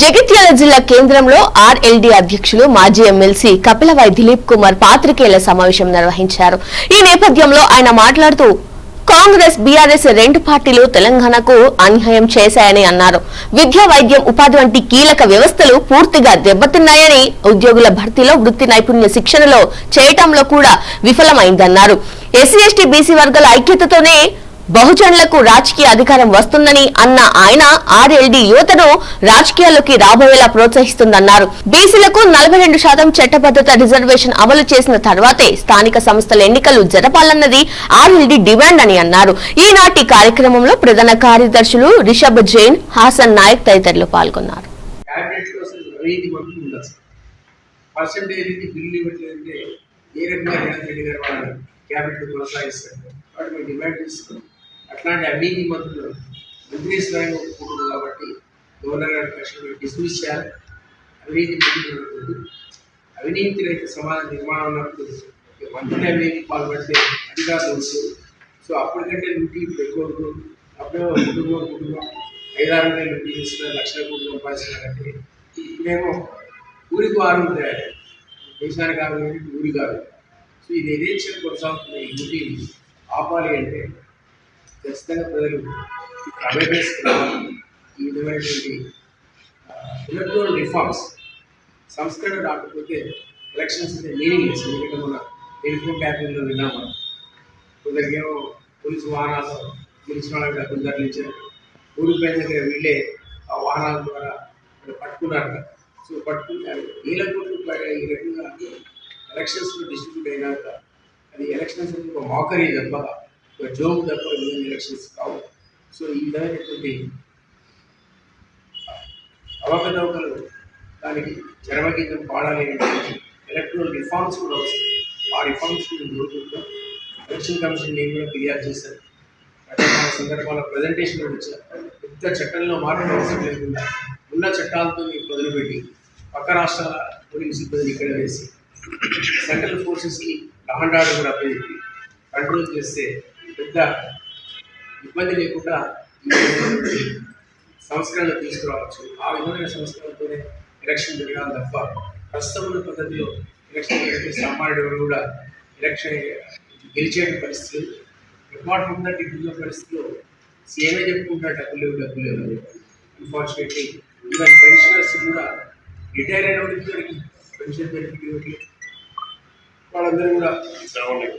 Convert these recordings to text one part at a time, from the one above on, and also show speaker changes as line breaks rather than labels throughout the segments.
జగిత్యాల జిల్లా కేంద్రంలో ఆర్ఎల్డి అధ్యక్షులు మాజీ ఎమ్మెల్సీ కపిలవాయి దిలీప్ కుమార్ పాత్రికేయుల సమావేశం నిర్వహించారు. ఈ నేపథ్యంలో ఆయన మాట్లాడుతూ కాంగ్రెస్ బీఆర్ఎస్ రెండు పార్టీలు తెలంగాణకు అన్యాయం చేశాయని అన్నారు. విద్యా వైద్యం ఉపాధి వంటి కీలక వ్యవస్థలు పూర్తిగా దెబ్బతిన్నాయని ఉద్యోగుల భర్తీలో వృత్తి నైపుణ్య శిక్షణలో చేయటంలో కూడా విఫలమైందన్నారు. ఎస్సీ ఎస్టీ బీసీ వర్గాల ఐక్యతతోనే బహుజనులకు రాజకీయ అధికారం వస్తుందని అన్న ఆయన ఆర్ఎల్డీ యువతను రాజకీయాల్లోకి రాబోయేలా ప్రోత్సహిస్తుందన్నారు. బీసీలకు నలభై రెండు శాతం చట్టబద్దత రిజర్వేషన్ అమలు చేసిన తర్వాతే స్థానిక సంస్థల ఎన్నికలు జరపాలన్నది ఆర్ఎల్డీ డిమాండ్ అని అన్నారు. ఈనాటి కార్యక్రమంలో ప్రధాన కార్యదర్శులు రిషబ్ జైన్ హాసన్ నాయక్ తదితరులు పాల్గొన్నారు.
బిల్లు ఇవ్వట్లేదంటే ఏ రకంగా రేవంత్ రెడ్డి గారు క్యాబినెట్ కొనసాగిస్తారు? వాటి మేము డిమాండ్ చేస్తున్నాం అట్లాంటి అవినీతి మంత్రులు మంత్రి స్థాయిలో ఒప్పుకుంటుంది కాబట్టి గవర్నర్ గారి పక్షంలో డిస్మిస్ చేయాలి. అవినీతి మంత్రులు అవినీతి రైతు సమాజ నిర్మాణం ఉన్నప్పుడు ఇక మంత్రి అవినీతి పాల్పడితే అధికారులు ఉంటుంది సో అప్పటికంటే డ్యూటీ ఇప్పుడు ఎక్కువ ఉంటుంది అప్పుడే కుటుంబం కుటుంబం ఐదారు వేలు డ్యూటీ చేస్తున్నారు. లక్షల కోట్లు సంపాదిస్తున్నారంటే ఇప్పుడేమో ఊరికి వారు తయారు. దేశానికి ఆరు ఊరి కాదు సో ఇది యథేచ్ఛగా కొనసాగుతున్న ఈ డ్యూటీని ఆపాలి అంటే ఖచ్చితంగా ప్రజలు అవేర్నెస్ ఈ విధమైనటువంటి ఎలక్ట్రల్ రిఫార్మ్స్ సంస్కరణ రాకపోతే ఎలక్షన్స్ అంటే మీనింగ్ లెస్ ఎందుకంటే మన టెలిఫోన్ ట్యాపింగ్లో విన్నాము మనం. కొందరికేమో పోలీసు వాహనాలు గెలిచిన వాళ్ళకి డబ్బులు తరలించారు. ఊరి పైన దగ్గర వీళ్ళే ఆ వాహనాల ద్వారా పట్టుకున్నారు సో పట్టుకున్నారు. వేల కోట్ల ఈ రకంగా ఎలక్షన్స్లో డిస్ట్రిబ్యూట్ అయినాక అది ఎలక్షన్స్ అనేది ఒక మాకరీ తప్ప ఒక జోక్ తప్ప విధంగా కావు. సో ఈ విధమైనటువంటి అవకతవకలు దానికి చరమగీతం పాడాలి ఎలక్ట్రల్ రిఫార్మ్స్ కూడా వస్తాయి. ఆ రిఫార్మ్స్ కోరుకుంటాం ఎలక్షన్ కమిషన్ నేను కూడా ఫిర్యాదు చేశాను. రకరకాల సందర్భాల ప్రజెంటేషన్ కూడా పెద్ద చట్టంలో మార్పు అవసరం లేకుండా ఉన్న చట్టాలతో మొదలుపెట్టి పక్క రాష్ట్రాల పోలీసు సిబ్బందిని ఇక్కడ వేసి సెంట్రల్ ఫోర్సెస్కి కమాండ్ ఆర్డర్ కూడా అప్పచెప్పి కంట్రోల్ చేస్తే పెద్ద ఇబ్బంది లేకుండా ఈ సంస్కరణలు తీసుకురావచ్చు. ఆ విధమైన సంస్కరణతోనే ఎలక్షన్ జరగాలి తప్ప ప్రస్తుతం ఉన్న పద్ధతిలో ఎలక్షన్ జరిగితే సామాన్యుడు కూడా ఎలక్షన్ గెలిచే పరిస్థితులు అపార్ట్ ఫ్రమ్ దట్ ఇప్పుడున్న పరిస్థితిలో సీఎంఏ చెప్పుకుంటా డబ్బులు లేవు డబ్బు లేవు. అన్ఫార్చునేట్లీ ఈవెన్ పెన్షనర్స్ కూడా రిటైర్ అయిన వాళ్ళకి పెన్షన్ బెనిఫిట్ ఇవ్వట్లేదు. వాళ్ళందరూ కూడా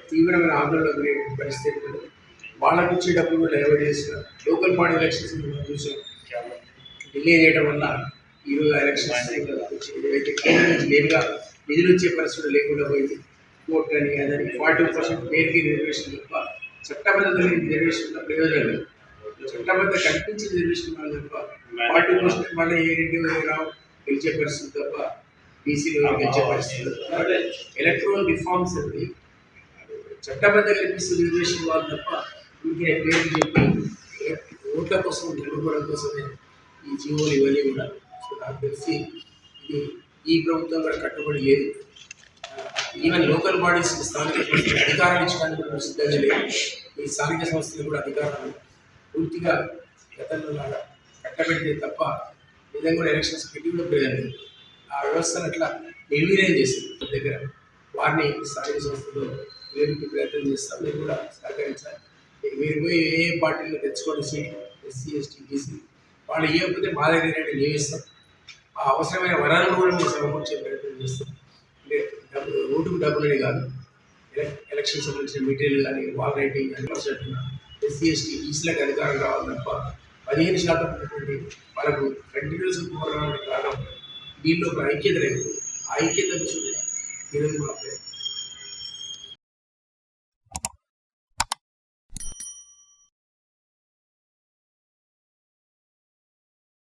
తీవ్రమైన ఆందోళన గురే పరిస్థితి. వాళ్ళకు వచ్చే డబ్బులు కూడా డైవర్ట్ చేసిన లోకల్ బాడీ ఎలక్షన్స్ మనం చూసాం. డిలే చేయడం వల్ల ఈరోజు ఎలక్షన్స్ ఏదైతే కేంద్రం నేరుగా నిధులు వచ్చే పరిస్థితి లేకుండా పోయింది. కోర్టు అని అదని ఫార్టీ పర్సెంట్ పేరుకి రిజర్వేషన్ తప్ప చట్టబద్ధత రిజర్వేషన్ వల్ల ప్రయోజనం లేదు. చట్టబద్ధ కల్పించిన రిజర్వేషన్ వల్ల తప్ప ఫార్టీ పర్సెంట్ మళ్ళీ ఏ రెండు రావు గెలిచే పరిస్థితి తప్ప బీసీలు గెలిచే పరిస్థితి లేదు. ఎలక్ట్రల్ రిఫార్మ్స్ అనేది చట్టబద్ధ కల్పిస్తున్న రిజర్వేషన్ వాళ్ళు తప్ప ఇంకే పేర్లు చెప్పి ఓట్ల కోసం నిలబడడం కోసమే ఈ జీవోలు ఇవన్నీ కూడా సో నాకు తెలిసి ఇది ఈ ప్రభుత్వం కూడా కట్టుబడి లేదు. ఈవెన్ లోకల్ బాడీస్ స్థానిక సంస్థలకు అధికారాలు ఇచ్చడానికి కూడా సిద్ధంగా లేదు ఈ స్థానిక సంస్థలు కూడా అధికారాలు పూర్తిగా గతంలో లాగా కట్టబెడితే తప్ప నిజంగా కూడా ఎలక్షన్స్ పెట్టి కూడా ప్రయోజనం. ఆ వ్యవస్థను అట్లా నిర్వీర్యం చేసింది మన దగ్గర. వారిని స్థానిక సంస్థలో వేరుకి ప్రయత్నం చేస్తాం మీరు కూడా సహకరించాలి. మీరు పోయి ఏ ఏ పార్టీలో తెచ్చుకోండి సీట్ ఎస్సీ ఎస్టీ బీసీ వాళ్ళు ఇవ్వకపోతే మా దగ్గర నియమిస్తాం ఆ అవసరమైన వరాలను కూడా మేము సమకూర్చే ప్రయత్నం చేస్తాం. అంటే డబ్బు ఓటుకు డబ్బులని కాదు. ఎలక్షన్ సంబంధించిన మెటీరియల్ కానీ వాల్ రైటింగ్ కానీ ఎస్సీ ఎస్టీ బీసీలకు అధికారం రావాలి తప్ప పదిహేను శాతం వరకు వాళ్ళకు కంటిన్యూస్ కారణం వీళ్ళు ఒక ఐక్యత లేదు ఆ ఐక్యత కోసం ఈరోజు మా ప్రయత్నం